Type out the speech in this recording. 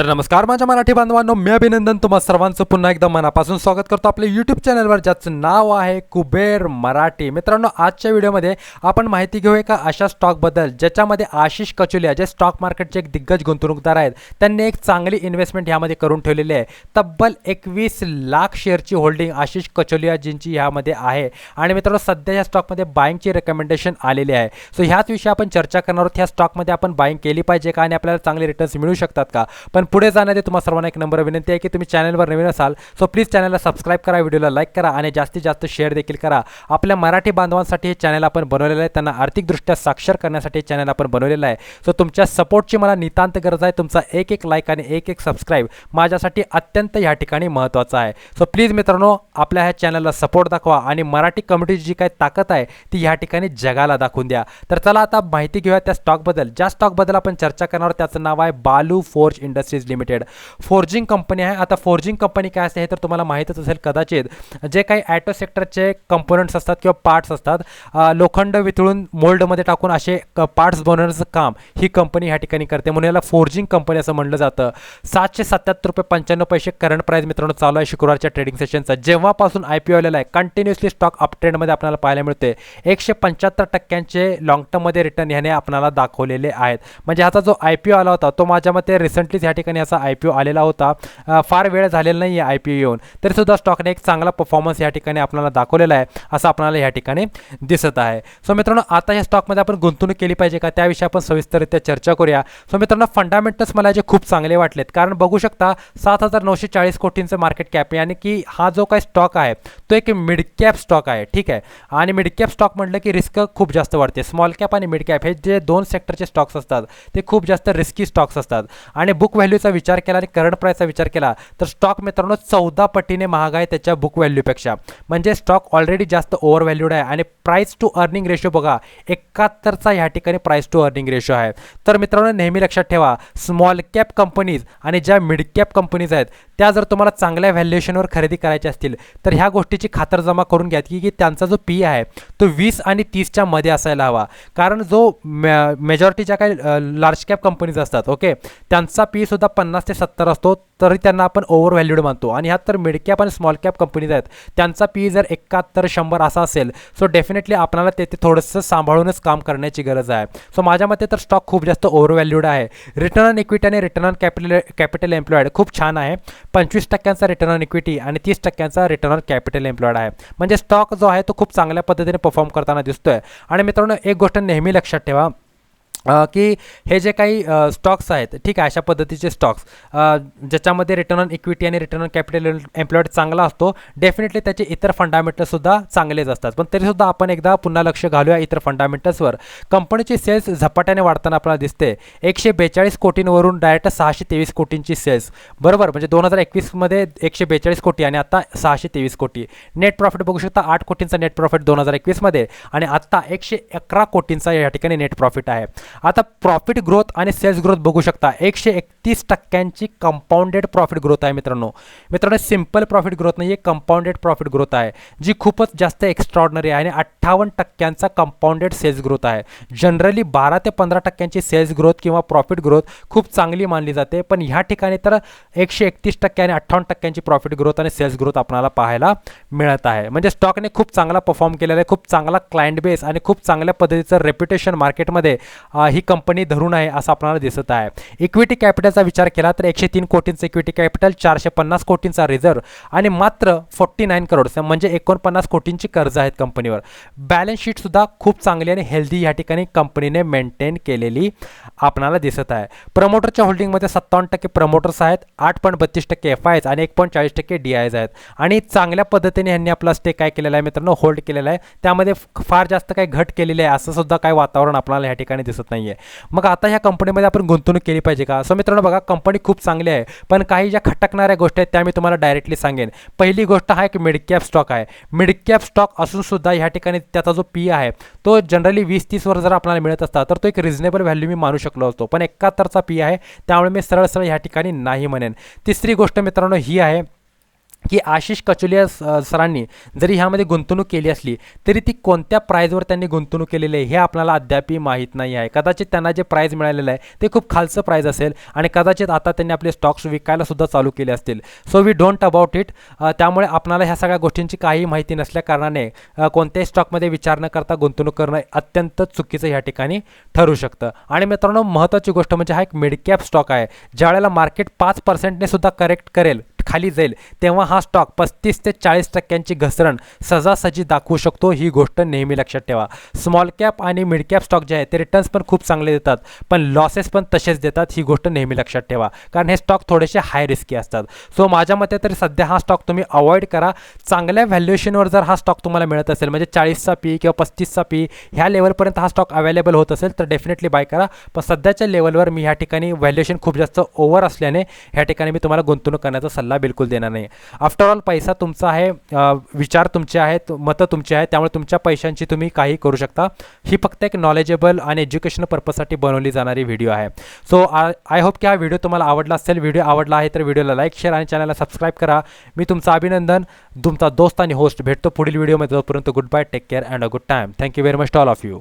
तर नमस्कार माझ्या मराठी बांधवांनो मी अभिनंदन तुम्हा सर्वांचं. पुन्हा एकदा मनापासून स्वागत करतो आपल्या यूट्यूब चॅनलवर ज्याचं नाव आहे कुबेर मराठी. मित्रांनो आजच्या व्हिडिओमध्ये आपण माहिती घेऊ एका अशा स्टॉकबद्दल ज्याच्यामध्ये आशिष कचोलिया जे स्टॉक मार्केटचे एक दिग्गज गुंतवणूकदार आहेत त्यांनी एक चांगली इन्व्हेस्टमेंट ह्यामध्ये करून ठेवलेली आहे. तब्बल एकवीस लाख शेअरची होल्डिंग आशिष कचोलियाजींची ह्यामध्ये आहे. आणि मित्रांनो सध्या या स्टॉकमध्ये बाईंगची रेकमेंडेशन आलेली आहे. सो ह्याच विषयी आपण चर्चा करणार आहोत. ह्या स्टॉकमध्ये आपण बाईंग केली पाहिजे का? आणि आपल्याला चांगले रिटर्न्स मिळू शकतात का? पण पुढे जाण्याचे तुम्हाला सर्वांना एक नंबर विनंती आहे की तुम्ही चॅनलवर नवीन असाल सो प्लीज चॅनलला सबस्क्राईब करा व्हिडिओला लाईक करा आणि जास्तीत जास्त शेअर देखील करा. आपल्या मराठी बांधवांसाठी हे चॅनल आपण बनवलेलं आहे त्यांना आर्थिकदृष्ट्या साक्षर करण्यासाठी हे चॅनल आपण बनवलेलं आहे. सो तुमच्या सपोर्टची मला नितांत गरज आहे तुमचा एक एक लाईक आणि एक एक सबस्क्राईब माझ्यासाठी अत्यंत या ठिकाणी महत्त्वाचं आहे. सो प्लीज मित्रांनो आपल्या ह्या चॅनलला सपोर्ट दाखवा आणि मराठी कम्युनिटीची जी काही ताकद आहे ती ह्या ठिकाणी जगाला दाखवून द्या. तर चला आता माहिती घेऊया त्या स्टॉकबद्दल ज्या स्टॉकबद्दल आपण चर्चा करणार त्याचं नाव आहे Balu forge industries limited forging company आहे. आता फोर्जिंग कंपनी काय असते हे तर तुम्हाला माहीतच असेल कदाचित. जे काही ॲटो सेक्टरचे कंपोनंट्स असतात किंवा पार्ट्स असतात लोखंड वितळून मोल्डमध्ये टाकून असे पार्ट्स बनवण्याचं काम ही कंपनी ह्या ठिकाणी करते. म्हणून याला फोर्जिंग कंपनी असं म्हणलं जातं. सातशे सत्याहत्तर रुपये पंच्याण्णव पैसे करंट प्राईज मित्रांनो चालू आहे शुक्रवारच्या ट्रेडिंग सेशनचा जेव्हापासून आय पी आलेला आहे कंटिन्युअसली स्टॉक अपट्रेंडमध्ये आपल्याला पाहायला मिळते. एकशे पंच्याहत्तर टक्क्यांचे लॉंग टर्ममध्ये रिटर्न ह्याने आपल्याला दाखवलेले आहेत. म्हणजे ह्याचा जो आय पी ओ आला होता तो माझ्या मते रिसेंटलीच ह्या ठिकाणी असा आय पी ओ आलेला होता. फार वेळ झालेला नाही आहे आय पी ओ येऊन तरीसुद्धा स्टॉकने एक चांगला परफॉर्मन्स या ठिकाणी आपल्याला दाखवलेला आहे असं आपल्याला या ठिकाणी दिसत आहे. सो मित्रांनो आता या स्टॉकमध्ये आपण गुंतवणूक केली पाहिजे का? त्याविषयी आपण सविस्तररित्या चर्चा करूया. सो मित्रांनो फंडामेंटल्स मला जे खूप चांगले वाटलेत कारण बघू शकता सात हजार नऊशे चाळीस कोटींचं मार्केट कॅप आणि की हा जो काही स्टॉक आहे तो एक मिड कॅप स्टॉक आहे ठीक आहे? आणि मिड कॅप स्टॉक म्हटलं की रिस्क खूप जास्त वाढते. स्मॉल कॅप आणि मिड कॅप हे जे दोन सेक्टरचे स्टॉक्स असतात ते खूप जास्त रिस्की स्टॉक्स असतात. आणि बुक व्हॅल्यू व्हॅल्यूचा विचार केला आणि करंट प्राईसचा विचार केला तर स्टॉक मित्रांनो चौदा पटीने महाग आहे त्याच्या बुक व्हॅल्यूपेक्षा म्हणजे स्टॉक ऑलरेडी जास्त ओव्हर व्हॅल्यूड आहे आणि प्राईस टू अर्निंग रेशो बघा एकाहत्तरचा ह्या ठिकाणी प्राईस टू अर्निंग रेशो आहे. तर मित्रांनो नेहमी लक्षात ठेवा स्मॉल कॅप कंपनीज आणि ज्या मिड कॅप कंपनीज आहेत त्या जर तुम्हाला चांगल्या व्हॅल्युएशनवर खरेदी करायच्या असतील तर ह्या गोष्टीची खातरजमा करून घ्या की की त्यांचा जो पी आहे तो वीस आणि तीसच्या मध्ये असायला हवा. कारण जो मेजॉरिटीच्या काही लार्ज कॅप कंपनीज असतात ओके त्यांचा पी सुद्धा पन्नास ते सत्तर असतो तरी त्यांना आपण ओव्हर व्हॅल्यूड मानतो. आणि ह्यात तर मिड कॅप आणि स्मॉल कॅप कंपनीज आहेत. त्यांचा पी जर एकाहत्तर शंभर असा असेल सो डेफिनेटली आपल्याला तेथे थोडंसं सांभाळूनच काम करण्याची गरज आहे. सो माझ्या मते तर स्टॉक खूप जास्त ओव्हर व्हॅल्यूड आहे. रिटर्न ऑन इक्विटी आणि return on capital capital employed खूप छान आहे. पंचवीस टक्क्यांचा रिटर्न ऑन इक्विटी आणि तीस टक्क्यांचा रिटर्न ऑन कॅपिटल एम्प्लॉईड आहे. म्हणजे स्टॉक जो आहे तो खूप चांगल्या पद्धतीने परफॉर्म करताना दिसतोय. आणि मित्रांनो एक गोष्ट नेहमी लक्षात ठेवा. की हे जे काही स्टॉक्स आहेत ठीक आहे अशा पद्धतीचे स्टॉक्स ज्याच्यामध्ये रिटर्न ऑन इक्विटी आणि रिटर्न ऑन कॅपिटल एम्प्लॉईड चांगला असतो डेफिनेटली त्याचे इतर फंडामेंटल्ससुद्धा चांगलेच असतात. पण तरीसुद्धा आपण एकदा पुन्हा लक्ष घालूया इतर फंडामेंटल्सवर कंपनीची सेल्स झपाट्याने वाढताना आपल्याला दिसते. एकशे बेचाळीस कोटींवरून डायरेक्ट सहाशे तेवीस कोटींची सेल्स बरोबर म्हणजे दोन हजार एकवीसमध्ये एकशे बेचाळीस कोटी आणि आता सहाशे तेवीस कोटी. नेट प्रॉफिट बघू शकता आठ कोटींचा नेट प्रॉफिट दोन हजार एकवीसमध्ये आणि आत्ता एकशे अकरा कोटींचा या ठिकाणी नेट प्रॉफिट आहे. आता प्रॉफिट ग्रोथ आणि सेल्स ग्रोथ बघू शकता. एकशे एकतीस टक्क्यांची कंपाऊंडेड प्रॉफिट ग्रोथ आहे मित्रांनो. मित्रांनो सिंपल प्रॉफिट ग्रोथ नाही आहे कंपाऊंडेड प्रॉफिट ग्रोथ आहे. जी खूपच जास्त एक्स्ट्रॉर्डनरी आहे आणि अठ्ठावन्न टक्क्यांचा कंपाऊंडेड सेल्स ग्रोथ आहे. जनरली बारा ते पंधरा टक्क्यांची सेल्स ग्रोथ किंवा प्रॉफिट ग्रोथ खूप चांगली मानली जाते. पण ह्या ठिकाणी तर एकशे एकतीस टक्के आणि अठ्ठावन्न टक्क्यांची प्रॉफिट ग्रोथ आणि सेल्स ग्रोथ आपल्याला पाहायला मिळत आहे. म्हणजे स्टॉकने खूप चांगला परफॉर्म केलेला आहे खूप चांगला क्लायंट बेस आणि खूप चांगल्या पद्धतीचं रेप्युटेशन मार्केटमध्ये ही कंपनी धरून आहे असं आपल्याला दिसत आहे. इक्विटी कॅपिटलचा विचार केला तर एकशे तीन कोटींचं इक्विटी कॅपिटल चारशे पन्नास कोटींचा रिझर्व आणि मात्र फोर्टी नाईन करोड्स म्हणजे एकोणपन्नास कोटींची कर्ज आहेत कंपनीवर बॅलन्स शीटसुद्धा खूप चांगली आणि हेल्दी या ठिकाणी कंपनीने मेंटेन केलेली आपणाला दिसत आहे. प्रमोटरच्या होल्डिंगमध्ये सत्तावन्न टक्के प्रमोटर्स आहेत आठ पॉईंट बत्तीस टक्के एफ आयज आणि एक पॉईंट चाळीस टक्के डी आयज आहेत. आणि चांगल्या पद्धतीने यांनी आपला स्टे काय केलेला आहे मित्रांनो? होल्ड केलेला आहे. त्यामध्ये फार जास्त काही घट केलेली आहे असं सुद्धा काही वातावरण आपल्याला या ठिकाणी दिसत नाही आहे मग आता ह्या कंपनीमध्ये आपण गुंतवणूक केली पाहिजे का? सो मित्रांनो बघा कंपनी खूप चांगली आहे पण काही ज्या खटकणाऱ्या गोष्टी आहेत त्या मी तुम्हाला डायरेक्टली सांगेन. पहिली गोष्ट हा एक मिडकॅप स्टॉक आहे. मिडकॅप स्टॉक असून सुद्धा ह्या ठिकाणी त्याचा जो पी आहे तो जनरली वीस तीसवर जर आपल्याला मिळत असता तर तो एक रिझनेबल व्हॅल्यू मी मानू शकलो असतो. पण एकाहत्तरचा पी आहे त्यामुळे मी सरळ सरळ ह्या ठिकाणी नाही म्हणेन. तिसरी गोष्ट मित्रांनो ही आहे की आशिष कचोलिया स- सरांनी जरी ह्यामध्ये गुंतवणूक केली असली तरी ती कोणत्या प्राईजवर त्यांनी गुंतवणूक केलेली आहे हे आपल्याला अद्यापही माहीत नाही आहे. कदाचित त्यांना जे प्राईज मिळालेलं आहे ते खूप खालचं प्राईज असेल आणि कदाचित आता त्यांनी आपले स्टॉक्स विकायला सुद्धा चालू केले असतील. So we don't about it त्यामुळे आपणाला ह्या सगळ्या गोष्टींची काही माहिती नसल्या कारणाने कोणत्याही स्टॉकमध्ये विचार न करता गुंतवणूक करणं अत्यंत चुकीचं ह्या ठिकाणी ठरू शकतं. आणि मित्रांनो महत्त्वाची गोष्ट म्हणजे हा एक मिडकॅप स्टॉक आहे ज्यावेळेला मार्केट पाच पर्सेंटने सुद्धा करेक्ट करेल खाली जाईल. तेव्हा हा स्टॉक पस्तीस ते चाळीस टक्क्यांची घसरण सहजासहजी दाखवू शकतो ही गोष्ट नेहमी लक्षात ठेवा. स्मॉल कॅप आणि मिड कॅप स्टॉक जे आहे ते रिटर्न्स पण खूप चांगले देतात पण लॉसेस पण तसेच देतात ही गोष्ट नेहमी लक्षात ठेवा. कारण हे स्टॉक थोडेसे हाय रिस्की असतात. सो माझ्या मते तरी सध्या हा स्टॉक तुम्ही अवॉइड करा. चांगल्या व्हॅल्युएशनवर जर हा स्टॉक तुम्हाला मिळत असेल म्हणजे चाळीसचा पी किंवा पस्तीसचा पी ह्या लेवलपर्यंत हा स्टॉक अवेलेबल होत असेल तर डेफिनेटली बाय करा. पण सध्याच्या लेवलवर मी ह्या ठिकाणी व्हॅल्युएशन खूप जास्त ओव्हर असल्याने ह्या ठिकाणी मी तुम्हाला गुंतवणूक करण्याचा सल्ला बिलकुल देणार नाही आफ्टर ऑल पैसा तुमचा आहे विचार तुमचे आहेत मतं तुमचे आहेत त्यामुळे तुमच्या पैशांची तुम्ही काही करू शकता. ही फक्त एक नॉलेजेबल आणि एज्युकेशनल पर्पजसाठी बनवली जाणारी व्हिडिओ आहे. सो आय होप की हा व्हिडिओ तुम्हाला आवडला असेल. व्हिडिओ आवडला आहे तर व्हिडिओला लाईक शेअर आणि चॅनलला सबस्क्राईब करा. मी तुमचं अभिनंदन तुमचा दोस्त आणि होस्ट भेटतो पुढील व्हिडिओमध्ये तोपर्यंत good bye take care and a good time thank you very much to all all of you